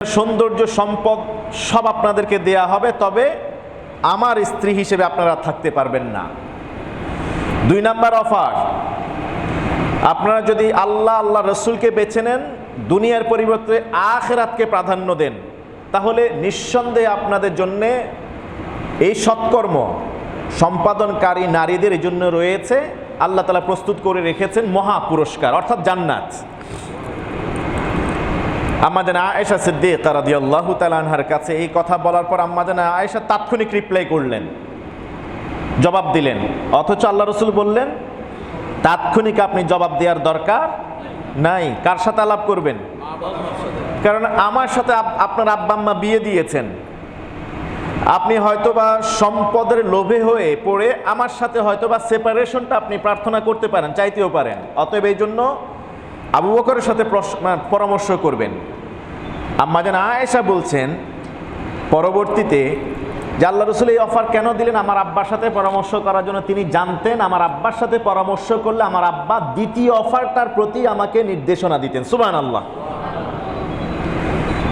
সৌন্দর্য সম্পদ সব আপনাদেরকে দেয়া হবে, তবে আমার স্ত্রী হিসেবে আপনারা থাকতে পারবেন না। দুই নাম্বার অফার, আপনারা যদি আল্লাহ আল্লাহ রসুলকে বেছে নেন, দুনিয়ার পরিবর্তে আখেরাতকে প্রাধান্য দেন, তাহলে নিঃসন্দেহে আপনাদের জন্যে এই সৎকর্ম সম্পাদনকারী নারীদের জন্য রয়েছে। আল্লাহ তালা প্রস্তুত করে রেখেছেন মহা পুরস্কার, অর্থাৎ জান্নাত। আম্মাজান আয়েশা সিদ্দিক রাদিয়াল্লাহু তাআলা আনহার কাছে এই কথা বলার পর আম্মাজান আয়েশা তাৎক্ষণিক রিপ্লাই করলেন। জবাব দিলেন, অথচ আল্লাহ রসুল বললেন, তাৎক্ষণিক আপনি জবাব দেওয়ার দরকার নাই। কার সাথে আলাপ করবেন? কারণ আমার সাথে আপ- আপনার আব্বা আম্মা বিয়ে দিয়েছেন। আপনি হয়তোবা সম্পদের লোভে হয়ে পড়ে আমার সাথে হয়তোবা সেপারেশনটা আপনি প্রার্থনা করতে পারেন, চাইতেও পারেন। অতএব এই জন্য আবু বকরের সাথে পরামর্শ করবেন। আম্মা যেন আয়েশা বলছেন পরবর্তীতে যে আল্লাহ রসুল এই অফার কেন দিলেন, আমার আব্বার সাথে পরামর্শ করার জন্য তিনি জানতেন, আমার আব্বার সাথে পরামর্শ করলে আমার আব্বা দ্বিতীয় অফারটার প্রতি আমাকে নির্দেশনা দিতেন। সুবান আল্লাহ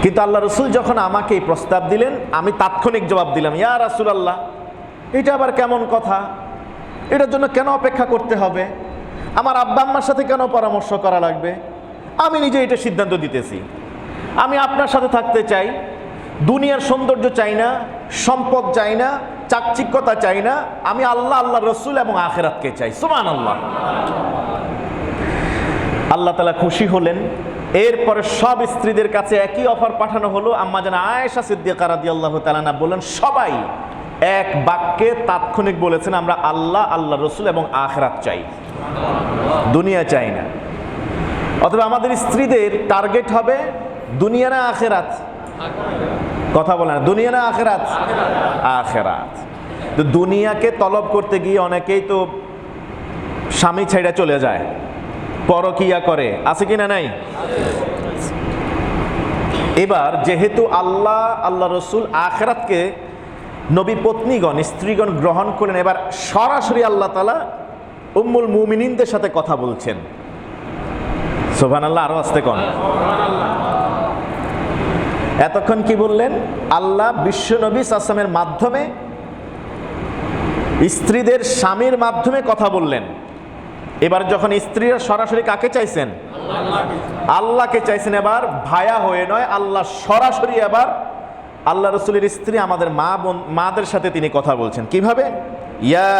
কিন্তু আল্লাহ রসুল যখন আমাকে এই প্রস্তাব দিলেন, আমি তাৎক্ষণিক জবাব দিলাম, ইয়া রাসুল আল্লাহ এটা আবার কেমন কথা? এটার জন্য কেন অপেক্ষা করতে হবে? আমার আব্বা আম্মার সাথে কেন পরামর্শ করা লাগবে? আমি নিজে এটা সিদ্ধান্ত দিতেছি। আমি আপনার সাথে থাকতে চাই। দুনিয়ার সৌন্দর্য চাই না, সম্পদ চাই না, চাকচিক্যতা চাই না। আমি আল্লাহ আল্লাহ রসুল এবং আখেরাতকে চাই। সুমান আল্লাহ আল্লাহ তালা খুশি হলেন। এরপরে সব স্ত্রীদের কাছে একই অফার পাঠানো হলো। আম্মা যেন আয়েশা সিদ্দিকা রাদি আল্লাহ তালানা বলেন সবাই এক বাক্যে তাৎক্ষণিক বলেছেন, আমরা আল্লাহ আল্লাহ রসুল এবং আখরাত চাই। দুনিয়া চাই না। অথবা আমাদের স্ত্রীদের টার্গেট হবে দুনিয়া না আখেরাত। কথা বলে না দুনিয়া না আখেরাত। আখেরাত। তো দুনিয়াকে তলব করতে গিয়ে অনেকেই তো স্বামী ছেড়ে চলে যায়। পরকিয়া করে। আছে কি না নাই? এবার যেহেতু আল্লাহ আল্লাহ রসুল আখরাতকে নবী পত্নীগণ, স্ত্রীগণ গ্রহণ করলেন, এবার সরাসরি আল্লাহ তালা উম্মুল মুমিনিনদের সাথে কথা বলছেন। সোভান আল্লাহ আরও আসতে কন। এতক্ষণ কি বললেন? আল্লাহ বিশ্ব নবী আসলামের মাধ্যমে স্ত্রীদের স্বামীর মাধ্যমে কথা বললেন। এবার যখন স্ত্রীরা সরাসরি কাকে চাইছেন? আল্লাহকে চাইছেন এবার ভায়া হয়ে নয়, আল্লাহ সরাসরি এবার আল্লাহ রসুলের স্ত্রী আমাদের মা বোন, মাদের সাথে তিনি কথা বলছেন। কীভাবে? ইয়া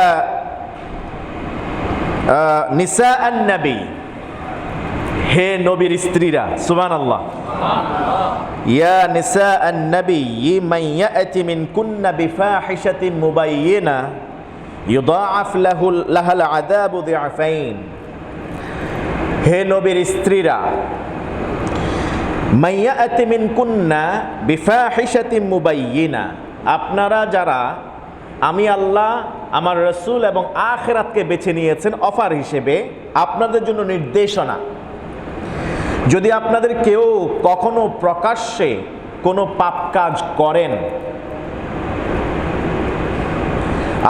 নিসা নবী, হে নবীর স্ত্রীরা সুবান আল্লাহ ইয়া নিসা নবী মান ইয়াতি মিন কুন্না বিফাহিশাতিন মুবাইয়িনা ইউদাআফ লাহু লাহাল আযাবু দিআফাইন। হে নবীর স্ত্রীরা, মিন কুন্না বিফাহিশাতিন মুবাইয়িনা আপনারা যারা আমি আল্লাহ, আমার রসুল এবং আখেরাতকে বেছে নিয়েছেন অফার হিসেবে, আপনাদের জন্য নির্দেশনা যদি আপনাদের কেউ কখনো প্রকাশ্যে কোনো পাপ কাজ করেন,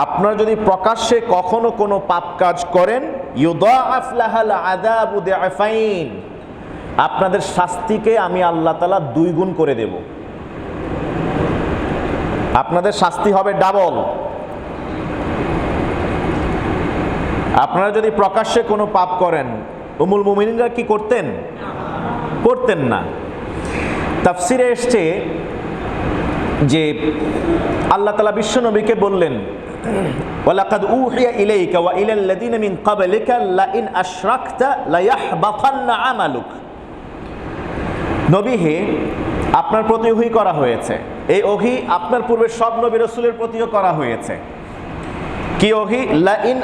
আপনারা যদি প্রকাশ্যে কখনো কোনো পাপ কাজ করেন আপনাদের শাস্তিকে আমি আল্লাহ তালা দুই গুণ করে দেব। আপনাদের শাস্তি হবে ডাবল। আপনারা যদি প্রকাশ্যে কোনো পাপ করেন, উমুল মুমিনরা কি করতেন? করতেন না। তাফসিরে এসছে যে আল্লাহ তালা বিশ্বনবীকে বললেন, ওয়ালাকাদ উহিয়া ইলাইকা ওয়া ইলাল লাযিনা মিন ক্বাবলিকা লা ইন আশরাকতা লা ইয়াহবাতান্না আমালুক। নবী হে, আপনার প্রতি ওহী করা হয়েছে। এই ওহী আপনার পূর্বে সব নবী রাসূলের প্রতিও করা হয়েছে। কি ওহি? লা ইন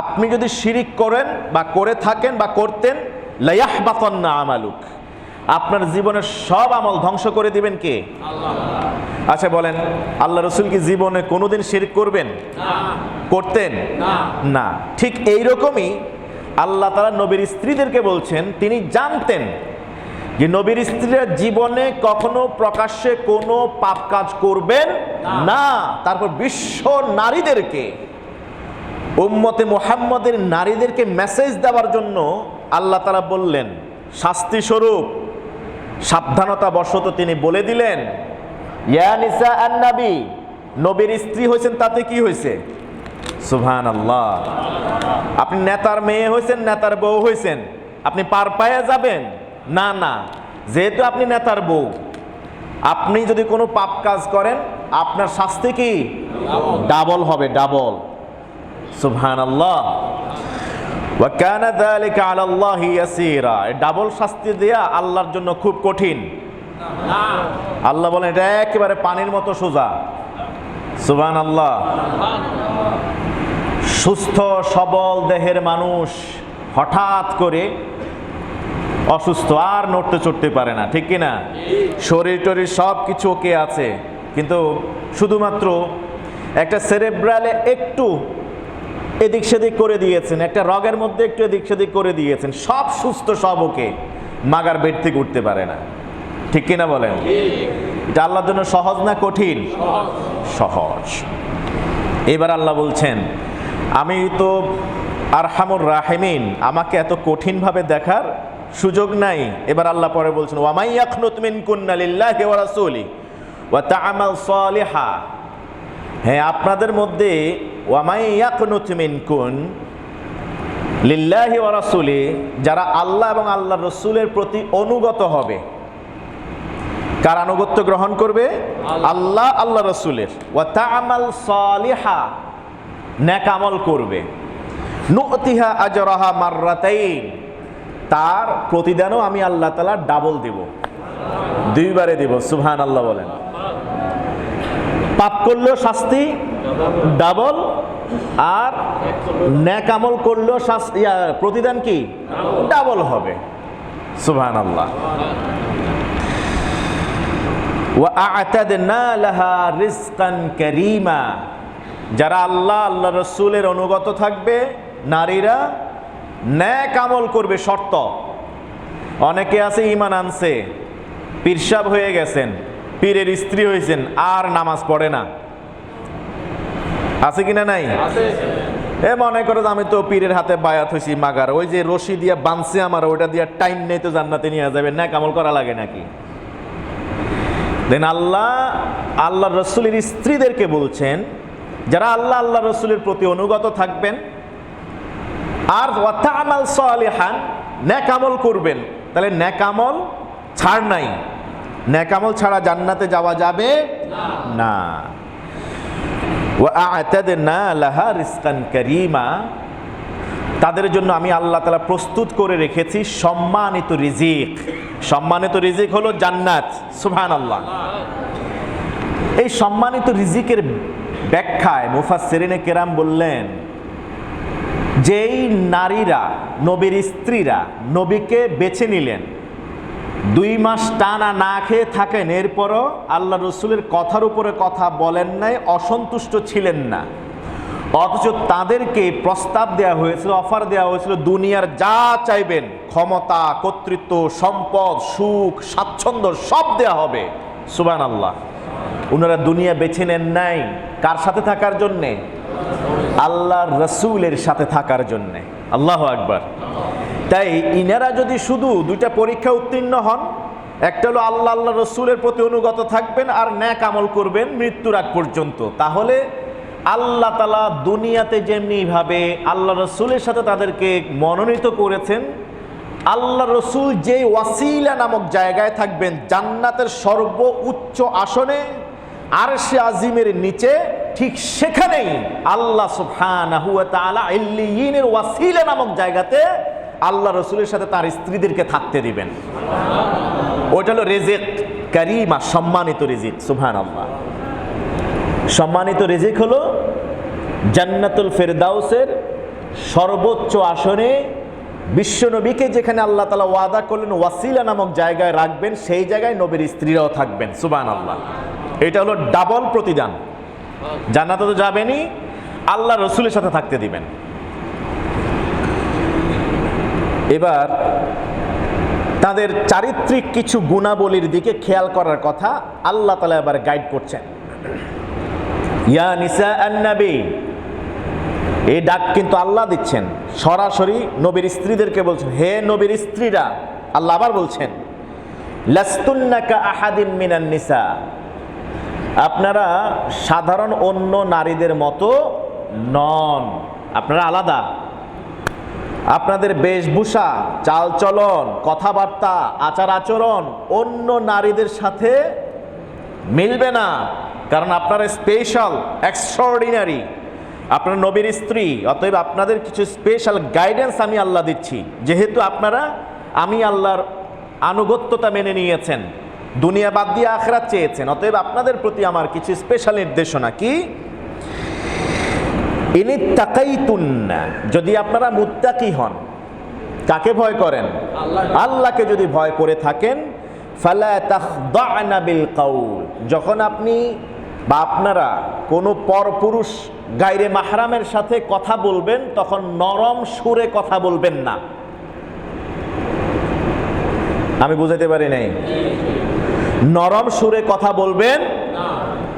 আপনি যদি শিরিক করেন বা করে থাকেন বা করতেন লায়াহবাতান্না আমালুক। আপনার জীবনের সব আমল ধ্বংস করে দিবেন কে? আচ্ছা বলেন আল্লাহ রসুল কি জীবনে কোনোদিন শিরিক করবেন? করতেন? না। ঠিক এই রকমই আল্লাহ তারা নবীর স্ত্রীদেরকে বলছেন তিনি জানতেন যে নবীর স্ত্রীরা জীবনে কখনো প্রকাশ্যে কোনো পাপ কাজ করবেন না। তারপর বিশ্ব নারীদেরকে উম্মতে মোহাম্মদের নারীদেরকে মেসেজ দেওয়ার জন্য আল্লাহ তারা বললেন শাস্তি স্বরূপ সাবধানতা বশত তিনি বলে দিলেন ইয়া নিসা আন্নাবি নবীর স্ত্রী হয়েছেন তাতে কি হয়েছে? সুবহান আল্লাহ আপনি নেতার মেয়ে হয়েছেন নেতার বউ হয়েছেন আপনি পার পায়ে যাবেন? না না যেহেতু আপনি নেতার বউ আপনি যদি কোনো পাপ কাজ করেন আপনার শাস্তি কি? ডাবল হবে ডাবল সুবহান আল্লাহ ওয়াকানা যালিকা আলা আল্লাহি ইয়াসীরা ডাবল শাস্তি দেয়া আল্লাহর জন্য খুব কঠিন। আল্লাহ বলেন, এটা একেবারে পানির মতো সোজা। সুবহান আল্লাহ সুস্থ, সবল দেহের মানুষ হঠাৎ করে অসুস্থ, আর নড়তে চড়তে পারে না, ঠিক কি না শরীর টরীর সব কিছু ওকে আছে। কিন্তু শুধুমাত্র একটা সেরেব্রালে একটু এদিক সেদিক করে দিয়েছেন। একটা রগের মধ্যে একটু এদিক সেদিক করে দিয়েছেন। সব সুস্থ, সব ওকে। মাগার বেড থেকে উঠতে পারে না। ঠিক কিনা বলেন? এটা আল্লাহর জন্য সহজ না কঠিন? সহজ। এবার আল্লাহ বলছেন, আমি তো আরহামুর রাহেমিন, আমাকে এত কঠিনভাবে দেখার সুযোগ নাই। এবার আল্লাহ পরে বলছেন, ওয়ামাই ইয়াখনুত মিন কুন্না লিল্লাহি ওয়া রাসূলি ওয়া তা'মাল সালিহা। হ্যাঁ আপনাদের মধ্যে মিনকুন লিল্লাহি ওয়া রাসূলি যারা আল্লাহ এবং আল্লাহ রসুলের প্রতি অনুগত হবে। কার আনুগত্য গ্রহণ করবে? আল্লাহ। আল্লাহ রসুলের। ওয়া সালিহা আমল করবে। নুতিহা আজরাহা মাররাতাইন তার প্রতিদানও আমি আল্লাহ তালা ডাবল দেব। দুইবারে দেব সুবহান আল্লাহ বলেন। করলেও শাস্তি, ডাবল, আর ন্যাক আমল করলেও শাস্তি প্রতিদান কি? ডাবল হবে। সুহান আল্লাহ যারা আল্লাহ আল্লাহ রসুলের অনুগত থাকবে, নারীরা ন্যাক আমল করবে শর্ত। অনেকে আছে ইমান আনছে, পিরসাব হয়ে গেছেন। পীরের স্ত্রী হয়েছেন আর নামাজ পড়ে না। আছে কিনা নাই? এ মনে করো আমি তো পীরের হাতে বায়াত হয়েছি মাগার। ওই যে রশি দিয়া বানছে আমার ওইটা দিয়া টাইম নেই তো জান্নাতে নিয়ে যাবে। না কামল করা লাগে নাকি? দেন আল্লাহ আল্লাহ রসুলের স্ত্রীদেরকে বলছেন যারা আল্লাহ আল্লাহ রসুলের প্রতি অনুগত থাকবেন আর ওয়াতামাল সালিহান ন্যাকামল করবেন। তাহলে ন্যাকামল ছাড় নাই। ন্যাকামল ছাড়া জান্নাতে যাওয়া যাবে না। তাদের জন্য আমি আল্লাহ তাআলা প্রস্তুত করে রেখেছি সম্মানিত রিজিক। সম্মানিত রিজিক হলো জান্নাত সুহান আল্লাহ এই সম্মানিত রিজিকের ব্যাখ্যায় মুফাসসিরিনে কেরাম বললেন, যেই নারীরা, নবীর স্ত্রীরা নবীকে বেছে নিলেন দুই মাস টানা না খেয়ে থাকেন, এরপরও আল্লাহ রসুলের কথার উপরে কথা বলেন নাই, অসন্তুষ্ট ছিলেন না। অথচ তাদেরকে প্রস্তাব দেওয়া হয়েছিল, অফার দেওয়া হয়েছিল, দুনিয়ার যা চাইবেন, ক্ষমতা, কর্তৃত্ব, সম্পদ, সুখ, স্বাচ্ছন্দ্য, সব দেওয়া হবে। সুবান আল্লাহ ওনারা দুনিয়া বেছে নেন নাই, কার সাথে থাকার জন্যে? আল্লাহর রসুলের সাথে থাকার জন্যে। আল্লাহ আকবার। তাই ইনারা যদি শুধু দুইটা পরীক্ষা উত্তীর্ণ হন, একটা হলো আল্লাহ আল্লাহ রসুলের প্রতি অনুগত থাকবেন আর ন্যাক আমল করবেন মৃত্যুর আগ পর্যন্ত। তাহলে আল্লাহ তালা দুনিয়াতে যেমনিভাবে আল্লাহ রসুলের সাথে তাদেরকে মনোনীত করেছেন, আল্লাহ রসুল যে ওয়াসিলা নামক জায়গায় থাকবেন, জান্নাতের সর্ব উচ্চ আসনে আর সে আজিমের নিচে, ঠিক সেখানেই আল্লাহ ইল্লিয়িনের ওয়াসিলা নামক জায়গাতে আল্লাহ রসুলের সাথে তার স্ত্রীদেরকে থাকতে দিবেন। ওইটা হলো রেজেক, কারিমা, সম্মানিত রিজিক সুবহান আল্লাহ সম্মানিত রিজিক হলো জান্নাতুল ফেরদাউসের সর্বোচ্চ আসনে বিশ্বনবীকে যেখানে আল্লাহ তালা ওয়াদা করলেন, ওয়াসিলা নামক জায়গায় রাখবেন, সেই জায়গায় নবীর স্ত্রীরাও থাকবেন সুবান আল্লাহ এটা হলো ডাবল প্রতিদান। জান্নাতে তো যাবেনই, আল্লাহ রসুলের সাথে থাকতে দিবেন। এবার তাদের চারিত্রিক কিছু গুণাবলীর দিকে খেয়াল করার কথা আল্লাহ তালা এবার গাইড করছেন। ইয়া নিসা আন্নাবী, এই ডাক কিন্তু আল্লাহ দিচ্ছেন। সরাসরি নবীর স্ত্রীদেরকে বলছেন, হে নবীর স্ত্রীরা, আল্লাহ আবার বলছেন, লাস্তুন্নাকা আহাদিন মিনান নিসা। আপনারা সাধারণ অন্য নারীদের মতো নন, আপনারা আলাদা। আপনাদের বেশভূষা, চালচলন, কথাবার্তা আচার আচরণ অন্য নারীদের সাথে মিলবে না। কারণ আপনারা স্পেশাল এক্সট্রাঅর্ডিনারি আপনার নবীর স্ত্রী, অতএব আপনাদের কিছু স্পেশাল গাইডেন্স আমি আল্লাহ দিচ্ছি। যেহেতু আপনারা আমি আল্লাহর আনুগত্যতা মেনে নিয়েছেন, দুনিয়া বাদ দিয়ে আখরাত চেয়েছেন, অতএব আপনাদের প্রতি আমার কিছু স্পেশাল নির্দেশনা কি? ইনি তাকাইতুন্না যদি আপনারা মুত্তাকি হন, কাকে ভয় করেন? আল্লাহকে যদি ভয় করে থাকেন বিল কাউল, যখন আপনি বা আপনারা কোনো পরপুরুষ গাইরে মাহরামের সাথে কথা বলবেন, তখন নরম সুরে কথা বলবেন না। আমি বুঝাতে পারি নাই? নরম সুরে কথা বলবেন,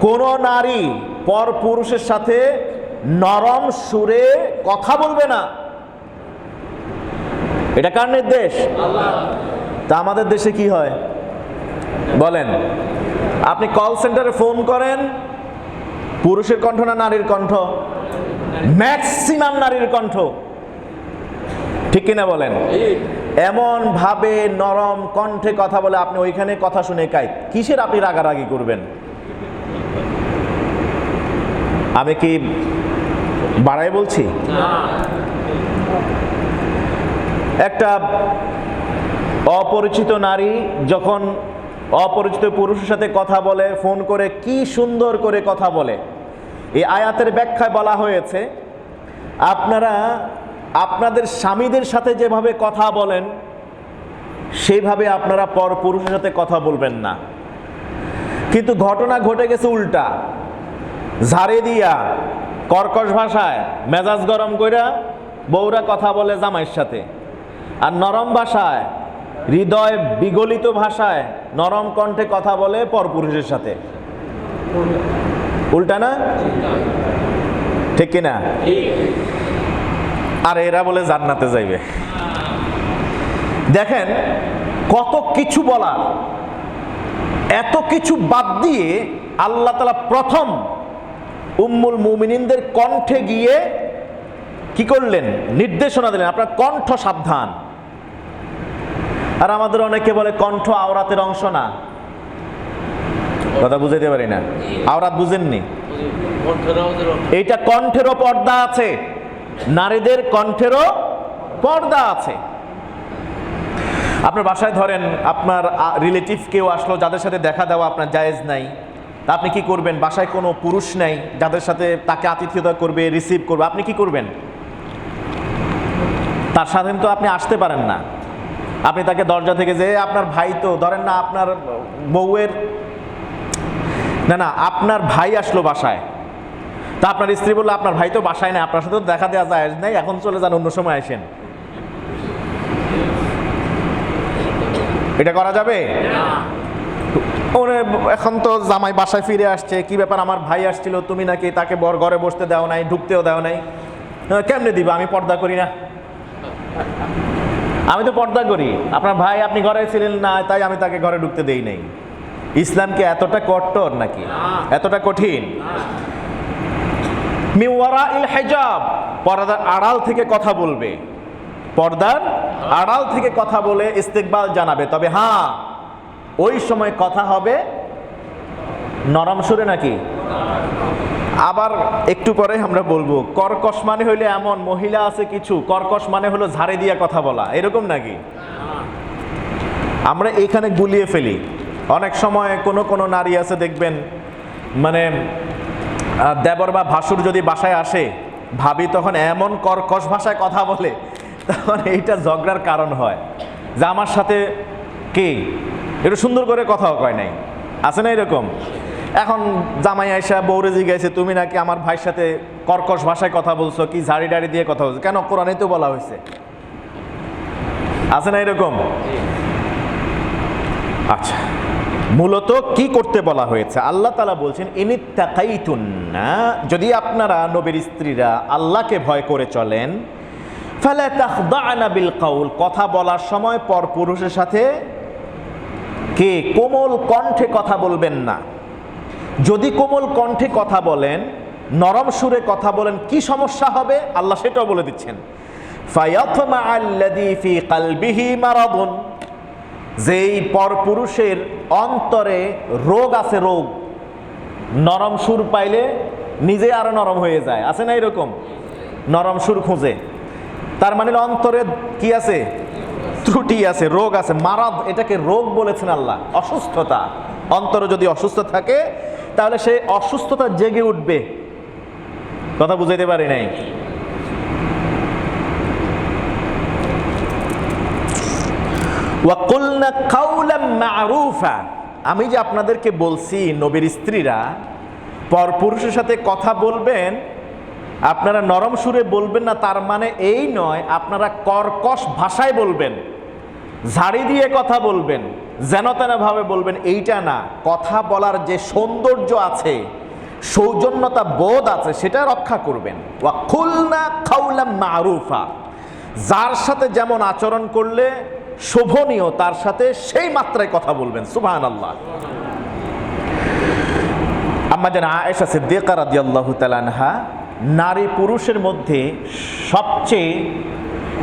কোন নারী পর পুরুষের সাথে নরম সুরে কথা বলবে না। এটা কার নির্দেশ? তা আমাদের দেশে কি হয়? বলেন, আপনি কল সেন্টারে ফোন করেন, পুরুষের কণ্ঠ না নারীর কণ্ঠ? ম্যাক্সিমাম নারীর কণ্ঠ। ঠিক কিনা বলেন? এমন ভাবে নরম কণ্ঠে কথা বলে আপনি ওইখানে কথা শুনে কাই কিসের আপনি রাগারাগি করবেন? আমি কি বাড়াই বলছি? একটা অপরিচিত নারী যখন অপরিচিত পুরুষের সাথে কথা বলে, ফোন করে কি সুন্দর করে কথা বলে, এই আয়াতের ব্যাখ্যায় বলা হয়েছে, আপনারা আপনাদের স্বামীদের সাথে যেভাবে কথা বলেন সেইভাবে আপনারা পর পুরুষের সাথে কথা বলবেন না। কিন্তু ঘটনা ঘটে গেছে উল্টা। ঝাড়ে দিয়া কর্কশ ভাষায় মেজাজ গরম কইরা বউরা কথা বলে জামাইয়ের সাথে। আর নরম ভাষায়, হৃদয় বিগলিত ভাষায় নরম কণ্ঠে কথা বলে পরপুরুষের সাথে। উল্টা না? ঠিক কিনা? আর এরা বলে জান্নাতে যাইবে। দেখেন, কত কিছু বলার, এত কিছু বাদ দিয়ে আল্লাহ তালা প্রথম উম্মুল মুমিনিনদের কণ্ঠে গিয়ে কি করলেন? নির্দেশনা দিলেন। আপনার কণ্ঠ সাবধান। আর আমাদের অনেকে বলে কণ্ঠ আওরাতের অংশ না। কথা বুঝাইতে পারি না। আওরাত বুঝেননি? এইটা কণ্ঠেরও পর্দা আছে। নারীদের কণ্ঠেরও পর্দা আছে। আপনার বাসায় ধরেন, আপনার রিলেটিভ কেউ আসলো, যাদের সাথে দেখা দেওয়া আপনার জায়েজ নাই। আপনি কি করবেন? বাসায় কোনো পুরুষ নেই যাদের সাথে তাকে আতিথ্যতা করবে রিসিভ করবে, আপনি কি করবেন? তার সাথে তো আপনি আসতে পারেন না। আপনি তাকে দরজা থেকে যে, আপনার ভাই তো, ধরেন না আপনার বউয়ের না না, আপনার ভাই আসলো বাসায়। তা আপনার স্ত্রী বলল, আপনার ভাই তো বাসায় নাই, আপনার সাথে দেখা দেওয়া যায় নাই, এখন চলে যান, অন্য সময় আসেন। এটা করা যাবে? ওরে এখন তো জামাই বাসায় ফিরে আসছে। কি ব্যাপার আমার ভাই আসছিল তুমি নাকি তাকে বর ঘরে বসতে দাও নাই ঢুকতেও দাও নাই? হ্যাঁ, কেমনে দিবা? আমি পর্দা করি না। আমি তো পর্দা করি। আপনার ভাই আপনি ঘরে ছিলেন না তাই আমি তাকে ঘরে ঢুকতে দেই নাই। ইসলাম কি এতটা কট্টর নাকি? এতটা কঠিন? মিওয়ারা ইল হেজাব পর্দার আড়াল থেকে কথা বলবে। পর্দার আড়াল থেকে কথা বলে ইস্তেকবাল জানাবে। তবে হ্যাঁ ওই সময় কথা হবে নরম সুরে নাকি? আবার একটু পরে আমরা বলব, কর্কশ মানে হইলে এমন, মহিলা আছে কিছু, কর্কশ মানে হলো ঝাড়ে দিয়া কথা বলা, এরকম নাকি? আমরা এইখানে গুলিয়ে ফেলি। অনেক সময় কোনো কোনো নারী আছে, দেখবেন মানে দেবর বা ভাসুর যদি বাসায় আসে, ভাবি তখন এমন কর্কশ ভাষায় কথা বলে, তখন এইটা ঝগড়ার কারণ হয়। যে আমার সাথে কে? একটু সুন্দর করে কথাও কয় নাই। আছে না এরকম? এখন জামাই আয়সা বৌরে জিজ্ঞাসা তুমি নাকি আমার ভাইয়ের সাথে কর্কশ ভাষায় কথা বলছো, কি ঝাড়ি ডাড়ি দিয়ে কথা বলছো? কেন কোরআনে তো বলা হয়েছে? আছে না এরকম? আচ্ছা মূলত কি করতে বলা হয়েছে? আল্লাহ তালা বলছেন ইনিত্তাকাইতুন্না যদি আপনারা নবীর স্ত্রীরা আল্লাহকে ভয় করে চলেন, ফলে তাহদানা বিল কাউল কথা বলার সময় পর পুরুষের সাথে কে কোমল কণ্ঠে কথা বলবেন না। যদি কোমল কণ্ঠে কথা বলেন, নরম সুরে কথা বলেন, কি সমস্যা হবে? আল্লাহ সেটাও বলে দিচ্ছেন। যেই পরপুরুষের অন্তরে রোগ আছে, রোগ। নরম সুর পাইলে নিজে আরও নরম হয়ে যায়। আছে না এরকম? নরম সুর খুঁজে। তার মানে অন্তরে কি আছে? ত্রুটি আছে, রোগ আছে মারাদ এটাকে রোগ বলেছেন আল্লাহ, অসুস্থতা। অন্তরে যদি অসুস্থ থাকে, তাহলে সে অসুস্থতা জেগে উঠবে। কথা বুঝাইতে পারি নাই? আমি যে আপনাদেরকে বলছি, নবীর স্ত্রীরা পরপুরুষের সাথে কথা বলবেন, আপনারা নরম সুরে বলবেন না, তার মানে এই নয়, আপনারা কর্কশ ভাষায় বলবেন। ঝাড়ি দিয়ে কথা বলবেন, যেন তেনভাবে বলবেন, এইটা না, কথা বলার যে সৌন্দর্য আছে, সৌজন্যতা বোধ আছে, সেটা রক্ষা করবেন। ওয়া খুলনা খাউলাম মারুফা, যার সাথে যেমন আচরণ করলে শোভনীয়, তার সাথে সেই মাত্রায় কথা বলবেন সুবহান আল্লাহ যেন আয়েশা সিদ্দিকা রাদিয়াল্লাহু তাআলা আনহা, নারী পুরুষের মধ্যে সবচেয়ে,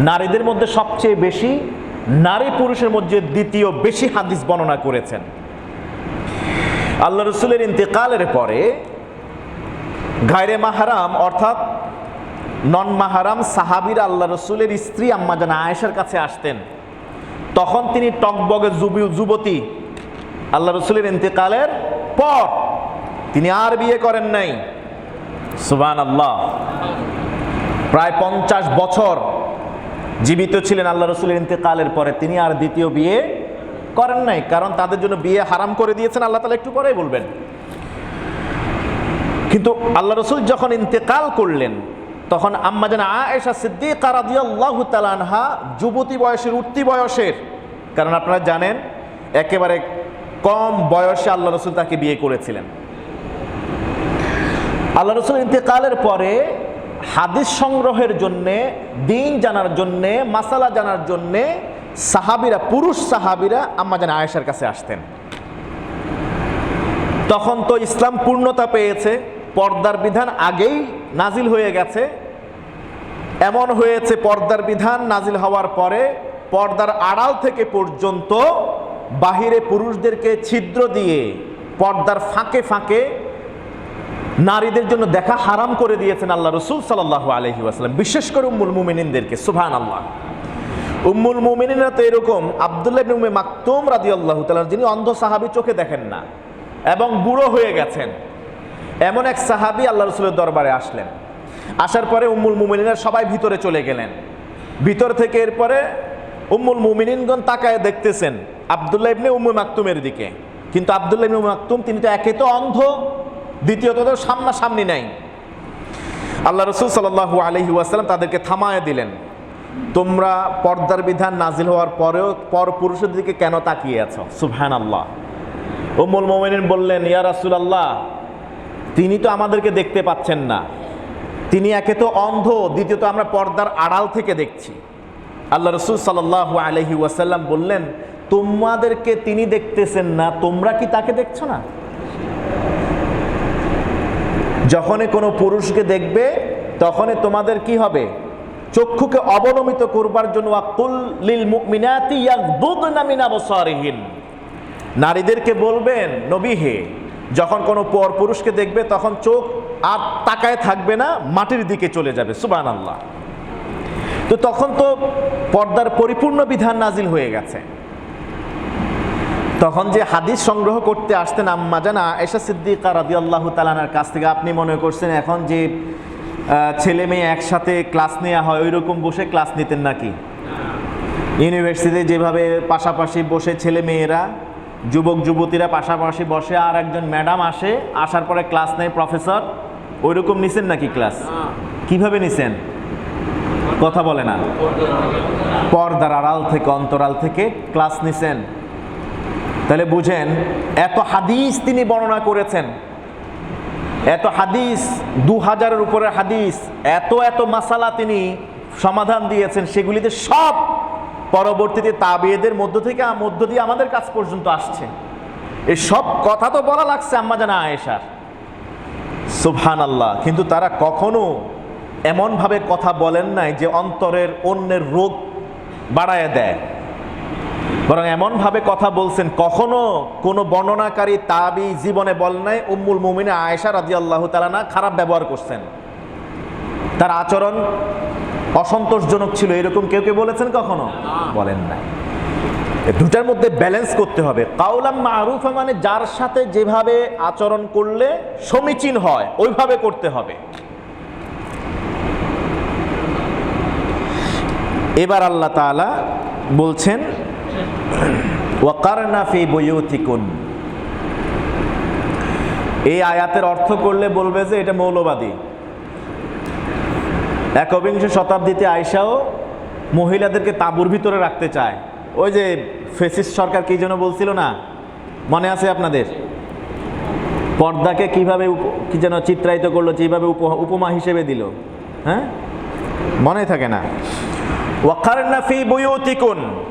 নারীদের মধ্যে সবচেয়ে বেশি নারী পুরুষের মধ্যে দ্বিতীয় বেশি হাদিস বর্ণনা করেছেন। আল্লাহ রসুলের ইন্তেকালের পরে গায়রে মাহারাম অর্থাৎ নন মাহারাম সাহাবির আল্লাহ রসুলের স্ত্রী আম্মা যেন আয়েশার কাছে আসতেন। তখন তিনি টকবগে যুবী- যুবতী আল্লাহ রসুলের ইন্তেকালের পর তিনি আর বিয়ে করেন নাই। সুবান আল্লাহ প্রায় পঞ্চাশ বছর জীবিত ছিলেন আল্লাহ রসুলের ইন্তেকালের পরে। তিনি আর দ্বিতীয় বিয়ে করেন নাই, কারণ তাদের জন্য বিয়ে হারাম করে দিয়েছেন। আল্লাহ তালা একটু পরেই বলবেন। কিন্তু আল্লাহ রসুল যখন ইন্তেকাল করলেন, তখন আম্মা যেন আয়েশা সিদ্দিকা রাদিয়াল্লাহু তাআলা আনহা যুবতী বয়সের, উঠতি বয়সের, কারণ আপনারা জানেন, একেবারে কম বয়সে আল্লাহ রসুল তাকে বিয়ে করেছিলেন। আল্লাহ রসুল ইন্তেকালের পরে হাদিস সংগ্রহের জন্যে, দিন জানার জন্যে, মাসালা জানার জন্যে সাহাবিরা, পুরুষ সাহাবিরা আম্মা যেন আয়েশার কাছে আসতেন। তখন তো ইসলাম পূর্ণতা পেয়েছে, পর্দার বিধান আগেই নাজিল হয়ে গেছে। এমন হয়েছে, পর্দার বিধান নাজিল হওয়ার পরে পর্দার আড়াল থেকে পর্যন্ত বাহিরে পুরুষদেরকে ছিদ্র দিয়ে পর্দার ফাঁকে ফাঁকে নারীদের জন্য দেখা হারাম করে দিয়েছেন আল্লাহ রসুল সাল্লাহ আলহি আসালাম বিশেষ করে উম্মুল মুমিনিনদেরকে সুভান আল্লাহ উম্মুল মুমিনিনরা তো এরকম, আবদুল্লাহ উমে মাকতুম রাদি আল্লাহ যিনি অন্ধ সাহাবি চোখে দেখেন না এবং বুড়ো হয়ে গেছেন। এমন এক সাহাবি আল্লাহ রসুলের দরবারে আসলেন। আসার পরে উম্মুল মুমিনিনের সবাই ভিতরে চলে গেলেন। ভিতর থেকে এরপরে উম্মুল মুমিনিনগণ তাকায় দেখতেছেন আবদুল্লাহ ইবনে উম্মু মাকতুমের দিকে। কিন্তু আবদুল্লাহ ইবনে মাকতুম, তিনি তো একে তো অন্ধ। দ্বিতীয়ত তো সামনাসামনি নাই। আল্লাহ রসুল সাল্লাহু আলহি ওয়াসাল্লাম তাদেরকে থামায় দিলেন। তোমরা পর্দার বিধান নাজিল হওয়ার পরেও পর পুরুষের দিকে কেন তাকিয়ে আছো? সুবহান আল্লাহ উম্মুল মোমিনিন বললেন, ইয়া রাসুল আল্লাহ তিনি তো আমাদেরকে দেখতে পাচ্ছেন না। তিনি একে তো অন্ধ, দ্বিতীয়ত আমরা পর্দার আড়াল থেকে দেখছি। আল্লাহ রসুল সাল্লাহ আলহি ওয়াসাল্লাম বললেন, তোমাদেরকে তিনি দেখতেছেন না, তোমরা কি তাকে দেখছ না? যখনই কোনো পুরুষকে দেখবে, তখনই তোমাদের কি হবে? চক্ষুকে অবনমিত করবার জন্য নারীদেরকে বলবেন, নবী হে, যখন কোনো পর পুরুষকে দেখবে, তখন চোখ আর তাকায় থাকবে না, মাটির দিকে চলে যাবে। সুবান আল্লাহ তো তখন তো পর্দার পরিপূর্ণ বিধান নাজিল হয়ে গেছে। তখন যে হাদিস সংগ্রহ করতে আসতেন আম্মা জানা এসা সিদ্দিকা রাদি আল্লাহ তালানার কাছ থেকে আপনি মনে করছেন এখন যে ছেলে মেয়ে একসাথে ক্লাস নেওয়া হয় ওই রকম বসে ক্লাস নিতেন নাকি? ইউনিভার্সিটিতে যেভাবে পাশাপাশি বসে ছেলে মেয়েরা, যুবক যুবতীরা পাশাপাশি বসে আর একজন ম্যাডাম আসে, আসার পরে ক্লাস নেয় প্রফেসর ওই রকম নিছেন নাকি ক্লাস? কীভাবে নিছেন? কথা বলে না। পর্দার আড়াল থেকে, অন্তরাল থেকে ক্লাস নিছেন। তাহলে বুঝেন, এত হাদিস তিনি বর্ণনা করেছেন। এত হাদিস দু হাজারের উপরে হাদিস, এত এত মাসালা তিনি সমাধান দিয়েছেন, সেগুলিতে সব পরবর্তীতে তাবিয়েদের মধ্য থেকে, মধ্য দিয়ে আমাদের কাছ পর্যন্ত আসছে। এই সব কথা তো বলা লাগছে আম্মা জানা আয়েশার। সুবহান আল্লাহ কিন্তু তারা কখনো এমনভাবে কথা বলেন নাই যে অন্তরের অন্যের রোগ বাড়ায় দেয়। বরং এমনভাবে কথা বলছেন, কখনো কোনো বর্ণনাকারী তাবি জীবনে বল নাই, উম্মুল মুমিনে আয়েশা রাজি আল্লাহ তালানা খারাপ ব্যবহার করছেন। তার আচরণ অসন্তোষজনক ছিল, এরকম কেউ কেউ বলেছেন কখনো? বলেন নাই। দুটার মধ্যে ব্যালেন্স করতে হবে। কাউলাম মারুফা মানে যার সাথে যেভাবে আচরণ করলে সমীচীন হয়, ওইভাবে করতে হবে। এবার আল্লাহ তাআলা বলছেন ওয়াকারনা ফি বুয়ুতিকুন। এই আয়াতের অর্থ করলে বলবে যে এটা মৌলবাদী। একবিংশ শতাব্দীতে আয়সাও মহিলাদেরকে তাঁবুর ভিতরে রাখতে চায়। ওই যে ফেসিস সরকার কি যেন বলছিল না? মনে আছে আপনাদের? পর্দাকে কীভাবে কি যেন চিত্রায়িত করল, যেভাবে উপ- উপমা হিসেবে দিল। হ্যাঁ? মনে থাকে না। ওয়াকারনা ফি বুয়ুতিকুন।